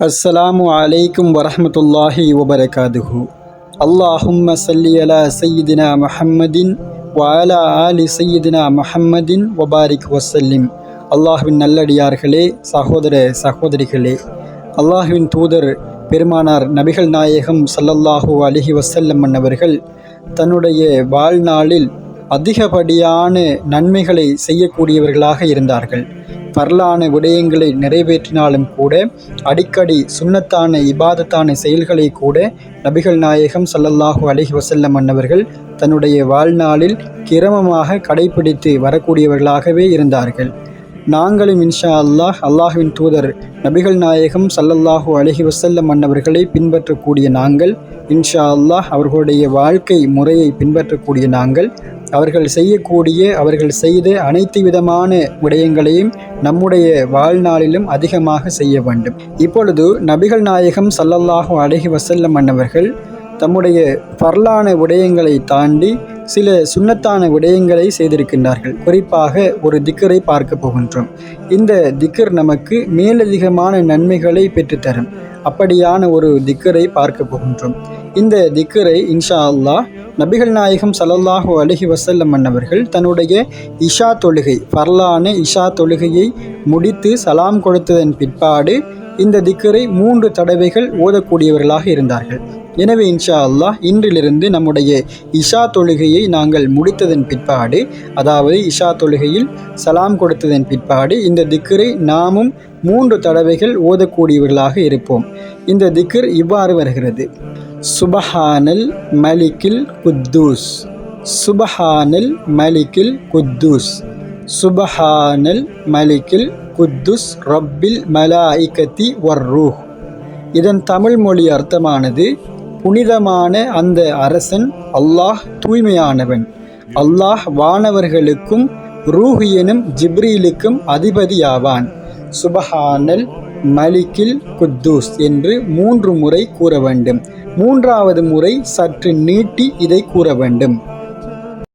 அஸ்ஸலாமு அலைக்கும் வரமத்துல்லாஹி வபரகாதுஹு அல்லாஹும் சல்லி அலா சையதினா மஹம்மதின் வாலா ஆலி சையதினா மஹம்மதின் வபாரிக் வசல்லிம் அல்லாஹுவின் நல்லடியார்களே சகோதர சகோதரிகளே அல்லாஹுவின் தூதர் பெருமானார் நபிகள் நாயகம் சல்லல்லாஹு அலிஹி வசல்லம் மன்னவர்கள் தன்னுடைய வாழ்நாளில் அதிகப்படியான நன்மைகளை செய்யக்கூடியவர்களாக இருந்தார்கள். பரலான விடயங்களை நிறைவேற்றினாலும் கூட அடிக்கடி சுண்ணத்தான இபாதத்தான செயல்களை கூட நபிகள் நாயகம் சல்லல்லாஹு அலைஹி வசல்லம் அன்னவர்கள் தன்னுடைய வாழ்நாளில் கிரமமாக கடைபிடித்து வரக்கூடியவர்களாகவே இருந்தார்கள். நாங்களும் இன்ஷா அல்லாஹ் அல்லாஹ்வின் தூதர் நபிகள் நாயகம் சல்லல்லாஹு அலைஹி வசல்லம் அன்னவர்களை பின்பற்றக்கூடிய நாங்கள் இன்ஷா அல்லாஹ் அவர்களுடைய வாழ்க்கை முறையை பின்பற்றக்கூடிய நாங்கள் அவர்கள் செய்யக்கூடிய அவர்கள் செய்த அனைத்து விதமான விடயங்களையும் நம்முடைய வாழ்நாளிலும் அதிகமாக செய்ய வேண்டும். இப்பொழுது நபிகள் நாயகம் சல்லல்லாஹு அலைஹி வசல்லம் அன்னவர்கள் தம்முடைய பரலான விடயங்களை தாண்டி சில சுண்ணத்தான விடயங்களை செய்திருக்கின்றார்கள். குறிப்பாக ஒரு திக்கரை பார்க்க போகின்றோம். இந்த திக்கர் நமக்கு மேலதிகமான நன்மைகளை பெற்றுத்தரும். அப்படியான ஒரு திக்கரை பார்க்க போகின்றோம். இந்த திக்கரை இன்ஷா அல்லாஹ் நபிகள் நாயகம் ஸல்லல்லாஹு அலஹி வசல்லம் மன்னவர்கள் தன்னுடைய இஷா தொழுகை பரலான இஷா தொழுகையை முடித்து சலாம் கொடுத்ததன் பிற்பாடு இந்த திக்கரை மூன்று தடவைகள் ஓதக்கூடியவர்களாக இருந்தார்கள். எனவே இன்ஷா அல்லாஹ் இன்றிலிருந்து நம்முடைய இஷா தொழுகையை நாங்கள் முடித்ததன் பிற்பாடு அதாவது இஷா தொழுகையில் சலாம் கொடுத்ததன் பிற்பாடு இந்த திக்கரை நாமும் மூன்று தடவைகள் ஓதக்கூடியவர்களாக இருப்போம். இந்த திக்கர் இவ்வாறு வருகிறது. சுபஹானல் மலிக்கில் குத்தூஸ். சுபஹானல் மலிக்கில் குத்தூஸ். சுபஹானல் மலிக்கில் குத்துஸ் ரப்பில் மலாய்கத்தி வர்ரூஹ். இதன் தமிழ் மொழி அர்த்தமானது புனிதமான அந்த அரசன் அல்லாஹ் தூய்மையானவன். அல்லாஹ் வானவர்களுக்கும் ரூஹ் எனும் ஜிப்ரீலுக்கும் அதிபதியாவான். சுபஹானல் மலிக்கில் குத்தூஸ் என்று மூன்று முறை கூற வேண்டும் மூன்றாவது முறை சற்று நீட்டி இதை கூற வேண்டும்